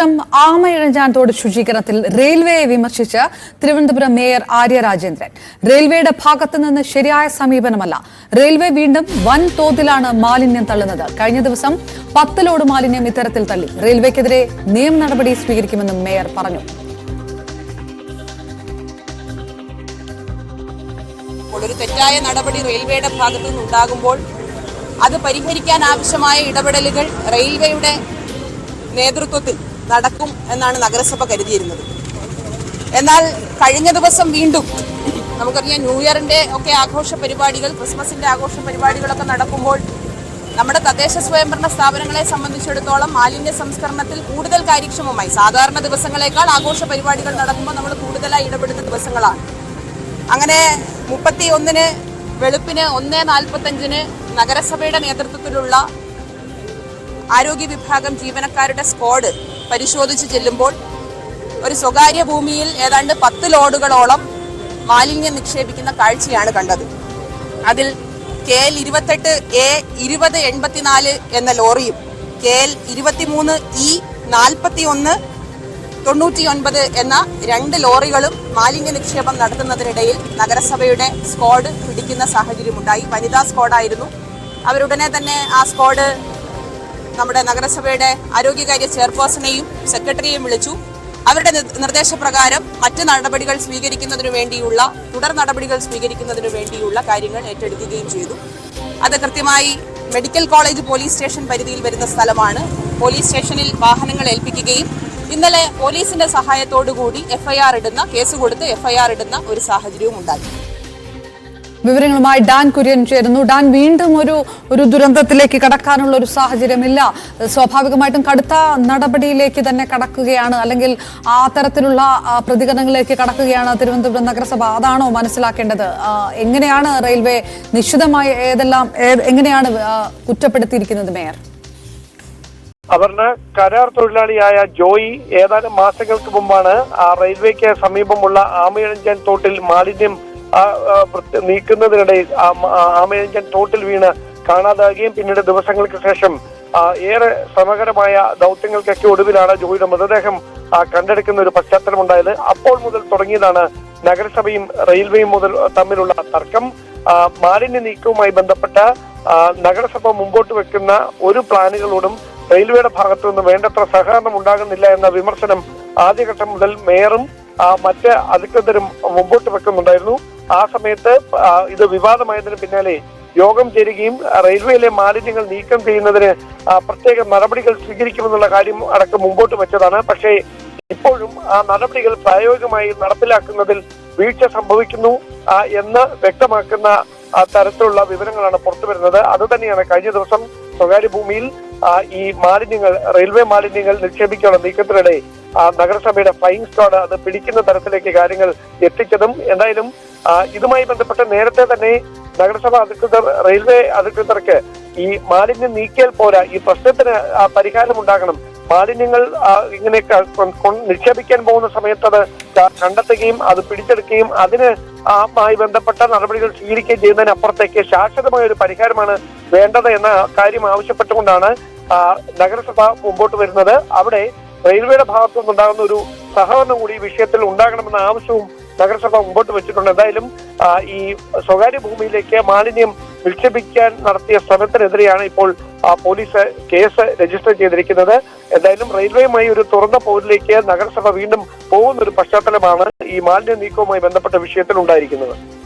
തിരുവനന്തപുരം ആമയിഴഞ്ചാൻതോട് ശുചീകരണത്തിൽ റെയിൽവേയെ വിമർശിച്ച് തിരുവനന്തപുരം മേയർ ആര്യ രാജേന്ദ്രൻ. റെയിൽവേയുടെ ഭാഗത്തു നിന്ന് ശരിയായ സമീപനമല്ല. റെയിൽവേ വീണ്ടും വൻ തോതിലാണ് മാലിന്യം തള്ളുന്നത്. കഴിഞ്ഞ ദിവസം പത്ത് ലോഡ് മാലിന്യം ഇത്തരത്തിൽ തള്ളി. റെയിൽവേക്കെതിരെ നിയമ നടപടി സ്വീകരിക്കുമെന്നും മേയർ പറഞ്ഞു. ഒരു തെറ്റായ നടപടി റെയിൽവേയുടെ ഭാഗത്തു അത് പരിഹരിക്കാൻ ആവശ്യമായ ഇടപെടലുകൾ റെയിൽവേയുടെ നേതൃത്വത്തിൽ നടക്കും എന്നാണ് നഗരസഭ കരുതിയിരുന്നത്. എന്നാൽ കഴിഞ്ഞ ദിവസം വീണ്ടും നമുക്കറിയാം ന്യൂ ഇയറിന്റെ ഒക്കെ ആഘോഷ പരിപാടികൾ ക്രിസ്മസിന്റെ ആഘോഷ പരിപാടികളൊക്കെ നടക്കുമ്പോൾ നമ്മുടെ തദ്ദേശ സ്വയംഭരണ സ്ഥാപനങ്ങളെ സംബന്ധിച്ചിടത്തോളം മാലിന്യ സംസ്കരണത്തിൽ കൂടുതൽ കാര്യക്ഷമമായി സാധാരണ ദിവസങ്ങളെക്കാൾ ആഘോഷ പരിപാടികൾ നടക്കുമ്പോൾ നമ്മൾ കൂടുതലായി ഇടപെടുന്ന ദിവസങ്ങളാണ്. അങ്ങനെ മുപ്പത്തി ഒന്നിന് വെളുപ്പിന് ഒന്ന് നാൽപ്പത്തഞ്ചിന് നഗരസഭയുടെ നേതൃത്വത്തിലുള്ള ആരോഗ്യ വിഭാഗം ജീവനക്കാരുടെ സ്ക്വാഡ് പരിശോധിച്ച് ചെല്ലുമ്പോൾ ഒരു സ്വകാര്യ ഭൂമിയിൽ ഏതാണ്ട് പത്ത് ലോഡുകളോളം മാലിന്യം നിക്ഷേപിക്കുന്ന കാഴ്ചയാണ് കണ്ടത്. അതിൽ കെ എൽ ഇരുപത്തെട്ട് എ ഇരുപത് എൺപത്തിനാല് എന്ന ലോറിയും കെ എൽ ഇരുപത്തിമൂന്ന് ഇ നാൽപ്പത്തി ഒന്ന് തൊണ്ണൂറ്റിയൊൻപത് എന്ന രണ്ട് ലോറികളും മാലിന്യ നിക്ഷേപം നടത്തുന്നതിനിടയിൽ നഗരസഭയുടെ സ്ക്വാഡ് പിടിക്കുന്ന സാഹചര്യമുണ്ടായി. വനിതാ സ്ക്വാഡായിരുന്നു. അവരുടനെ തന്നെ ആ സ്ക്വാഡ് നമ്മുടെ നഗരസഭയുടെ ആരോഗ്യകാര്യ ചെയർപേഴ്സണെയും സെക്രട്ടറിയെയും വിളിച്ചു. അവരുടെ നിർദ്ദേശപ്രകാരം മറ്റ് നടപടികൾ സ്വീകരിക്കുന്നതിനു വേണ്ടിയുള്ള തുടർ നടപടികൾ സ്വീകരിക്കുന്നതിനു വേണ്ടിയുള്ള കാര്യങ്ങൾ ഏറ്റെടുക്കുകയും ചെയ്തു. അത് കൃത്യമായി മെഡിക്കൽ കോളേജ് പോലീസ് സ്റ്റേഷൻ പരിധിയിൽ വരുന്ന സ്ഥലമാണ്. പോലീസ് സ്റ്റേഷനിൽ വാഹനങ്ങൾ ഏൽപ്പിക്കുകയും ഇന്നലെ പോലീസിന്റെ സഹായത്തോടു കൂടി എഫ്ഐആർ ഇടുന്ന കേസ് കൊടുത്ത് എഫ്ഐആർ ഇടുന്ന ഒരു സാഹചര്യവും ഉണ്ടായി വിവരങ്ങളുമായി ഡാൻ കുര്യൻ ചേരുന്നു. ഡാൻ വീണ്ടും ഒരു ഒരു ദുരന്തത്തിലേക്ക് കടക്കാനുള്ള ഒരു സാഹചര്യമില്ല. സ്വാഭാവികമായിട്ടും കടുത്ത നടപടിയിലേക്ക് തന്നെ കടക്കുകയാണ്. അല്ലെങ്കിൽ ആ തരത്തിലുള്ള പ്രതികരണങ്ങളിലേക്ക് കടക്കുകയാണ് തിരുവനന്തപുരം നഗരസഭ. അതാണോ മനസ്സിലാക്കേണ്ടത്? എങ്ങനെയാണ് റെയിൽവേ നിശ്ചിതമായി ഏതെല്ലാം എങ്ങനെയാണ് കുറ്റപ്പെടുത്തിയിരിക്കുന്നത് മേയർ? അപർണ കരാർ തൊഴിലാളിയായ ജോയി ഏതാനും മാസങ്ങൾക്ക് മുമ്പാണ് ആ റെയിൽവേക്ക് സമീപമുള്ള ആമയഞ്ചൻ തോട്ടിൽ മാലിന്യം നീക്കുന്നതിനിടയിൽ ആ മ- ആ ആമയിഴഞ്ചൻ തോട്ടിൽ വീണ് കാണാതാകുകയും പിന്നീട് ദിവസങ്ങൾക്ക് ശേഷം ഏറെ ശ്രമകരമായ ദൗത്യങ്ങൾക്കൊക്കെ ഒടുവിലാണ് ജോയിയുടെ മൃതദേഹം കണ്ടെടുക്കുന്ന ഒരു പശ്ചാത്തലമുണ്ടായത്. അപ്പോൾ മുതൽ തുടങ്ങിയതാണ് നഗരസഭയും റെയിൽവേയും മുതൽ തമ്മിലുള്ള തർക്കം. മാലിന്യ നീക്കവുമായി ബന്ധപ്പെട്ട നഗരസഭ മുമ്പോട്ട് വെക്കുന്ന ഒരു പ്ലാനുകളോടും റെയിൽവേയുടെ ഭാഗത്തു നിന്ന് വേണ്ടത്ര സഹകരണം ഉണ്ടാകുന്നില്ല എന്ന വിമർശനം ആദ്യഘട്ടം മുതൽ മേയറും മറ്റ് അധികൃതരും മുമ്പോട്ട് വെക്കുന്നുണ്ടായിരുന്നു. ആ സമയത്ത് ഇത് വിവാദമായതിന് പിന്നാലെ യോഗം ചേരുകയും റെയിൽവേയിലെ മാലിന്യങ്ങൾ നീക്കം ചെയ്യുന്നതിന് പ്രത്യേക നടപടികൾ സ്വീകരിക്കുമെന്നുള്ള കാര്യം അടക്കം മുമ്പോട്ട് വെച്ചതാണ്. പക്ഷേ ഇപ്പോഴും ആ നടപടികൾ പ്രായോഗികമായി നടപ്പിലാക്കുന്നതിൽ വീഴ്ച സംഭവിക്കുന്നു എന്ന് വ്യക്തമാക്കുന്ന തരത്തിലുള്ള വിവരങ്ങളാണ് പുറത്തു വരുന്നത് അതുതന്നെയാണ് കഴിഞ്ഞ ദിവസം സ്വകാര്യ ഭൂമിയിൽ ഈ മാലിന്യങ്ങൾ റെയിൽവേ മാലിന്യങ്ങൾ നിക്ഷേപിക്കാനുള്ള നീക്കത്തിനിടെ നഗരസഭയുടെ ഫ്ലൈയിങ് സ്ക്വാഡ് അത് പിടിക്കുന്ന തരത്തിലേക്ക് കാര്യങ്ങൾ എത്തിച്ചതും എന്തായാലും ഇതുമായി ബന്ധപ്പെട്ട് നേരത്തെ തന്നെ നഗരസഭ അധികൃതർ റെയിൽവേ അധികൃതർക്ക് ഈ മാലിന്യം നീക്കിയാൽ പോരാ ഈ പ്രശ്നത്തിന് പരിഹാരം ഉണ്ടാകണം മാലിന്യങ്ങൾ ഇങ്ങനെ നിക്ഷേപിക്കാൻ പോകുന്ന സമയത്ത് അത് കണ്ടെത്തുകയും അത് പിടിച്ചെടുക്കുകയും അതിന് ആയി ബന്ധപ്പെട്ട നടപടികൾ സ്വീകരിക്കുകയും ചെയ്യുന്നതിനപ്പുറത്തേക്ക് ശാശ്വതമായ ഒരു പരിഹാരമാണ് വേണ്ടത് എന്ന കാര്യം ആവശ്യപ്പെട്ടുകൊണ്ടാണ് നഗരസഭ മുമ്പോട്ട് വരുന്നത്. അവിടെ റെയിൽവേയുടെ ഭാഗത്തു നിന്നുണ്ടാകുന്ന ഒരു സഹകരണം കൂടി ഈ വിഷയത്തിൽ ഉണ്ടാകണമെന്ന ആവശ്യവും നഗരസഭ മുമ്പോട്ട് വെച്ചിട്ടുണ്ട്. എന്തായാലും ഈ സ്വകാര്യ ഭൂമിയിലേക്ക് മാലിന്യം നിക്ഷേപിക്കാൻ നടത്തിയ ശ്രമത്തിനെതിരെയാണ് ഇപ്പോൾ പോലീസ് കേസ് രജിസ്റ്റർ ചെയ്തിരിക്കുന്നത്. എന്തായാലും റെയിൽവേയുമായി ഒരു തുറന്ന പോരിലേക്ക് നഗരസഭ വീണ്ടും പോകുന്ന ഒരു പശ്ചാത്തലമാണ് ഈ മാലിന്യ നീക്കവുമായി ബന്ധപ്പെട്ട വിഷയത്തിൽ ഉണ്ടായിരിക്കുന്നത്